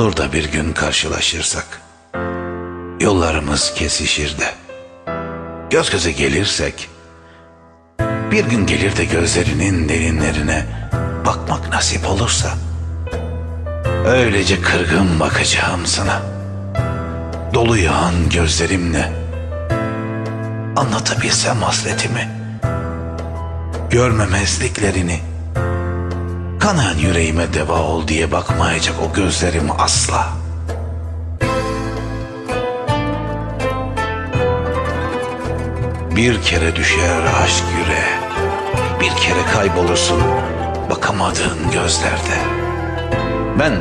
Olur da bir gün karşılaşırsak, yollarımız kesişir de, göz göze gelirsek, bir gün gelir de gözlerinin derinlerine bakmak nasip olursa, öylece kırgın bakacağım sana. Dolu yağan gözlerimle anlatabilsem hasretimi, görmemezliklerini, kanayan yüreğime deva ol diye bakmayacak o gözlerim asla. Bir kere düşer aşk yüreğe, bir kere kaybolursun bakamadığın gözlerde. Ben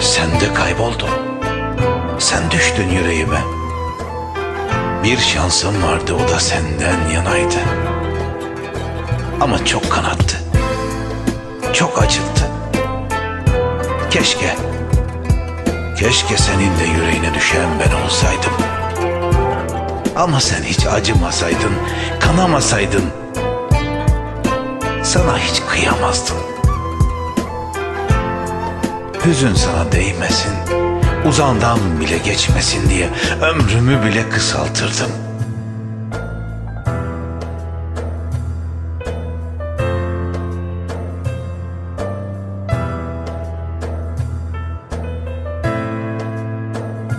sende kayboldum, sen düştün yüreğime. Bir şansım vardı o da senden yanaydı. Ama çok kanattı, çok acıttı. Keşke, keşke senin de yüreğine düşen ben olsaydım. Ama sen hiç acımasaydın, kanamasaydın sana hiç kıyamazdım. Hüzün sana değmesin, uzağından bile geçmesin diye ömrümü bile kısaltırdım.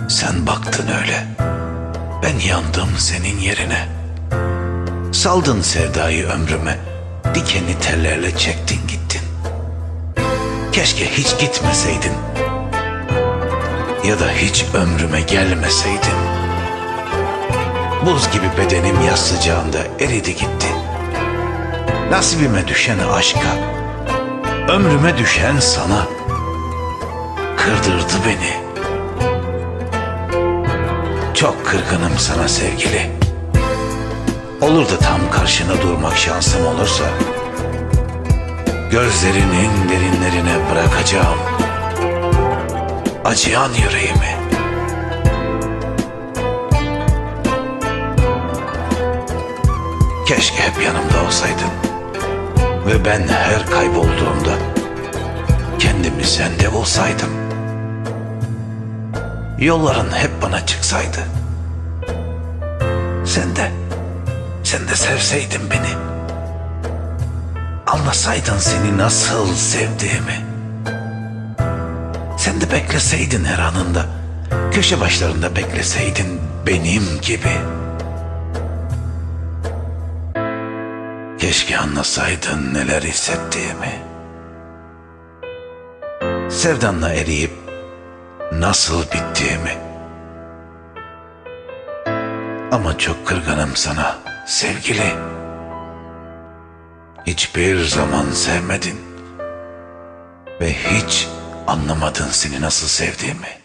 Sen baktın öyle. Ben yandım senin yerine. Saldın sevdayı ömrüme. Dikenli tellerle çektin gittin. Keşke hiç gitmeseydin. Ya da hiç ömrüme gelmeseydin. Buz gibi bedenim yaz sıcağında eridi gitti. Nasibime düşen aşka, ömrüme düşen sana kırdırdı beni.'' Çok kırgınım sana sevgili. Olur da tam karşına durmak şansım olursa gözlerinin derinlerine bırakacağım acıyan yüreğimi. Keşke hep yanımda olsaydın ve ben her kaybolduğumda kendimi sende bulsaydım. Yolların hep bana çıksaydı. Sen de, sen de sevseydin beni. Anlasaydın seni nasıl sevdiğimi. Sen de bekleseydin her anında. Köşe başlarında bekleseydin benim gibi. Keşke anlasaydın neler hissettiğimi. Sevdanla eriyip nasıl bittiğimi. Ama çok kırgınım sana sevgili. Hiçbir zaman sevmedin ve hiç anlamadın seni nasıl sevdiğimi.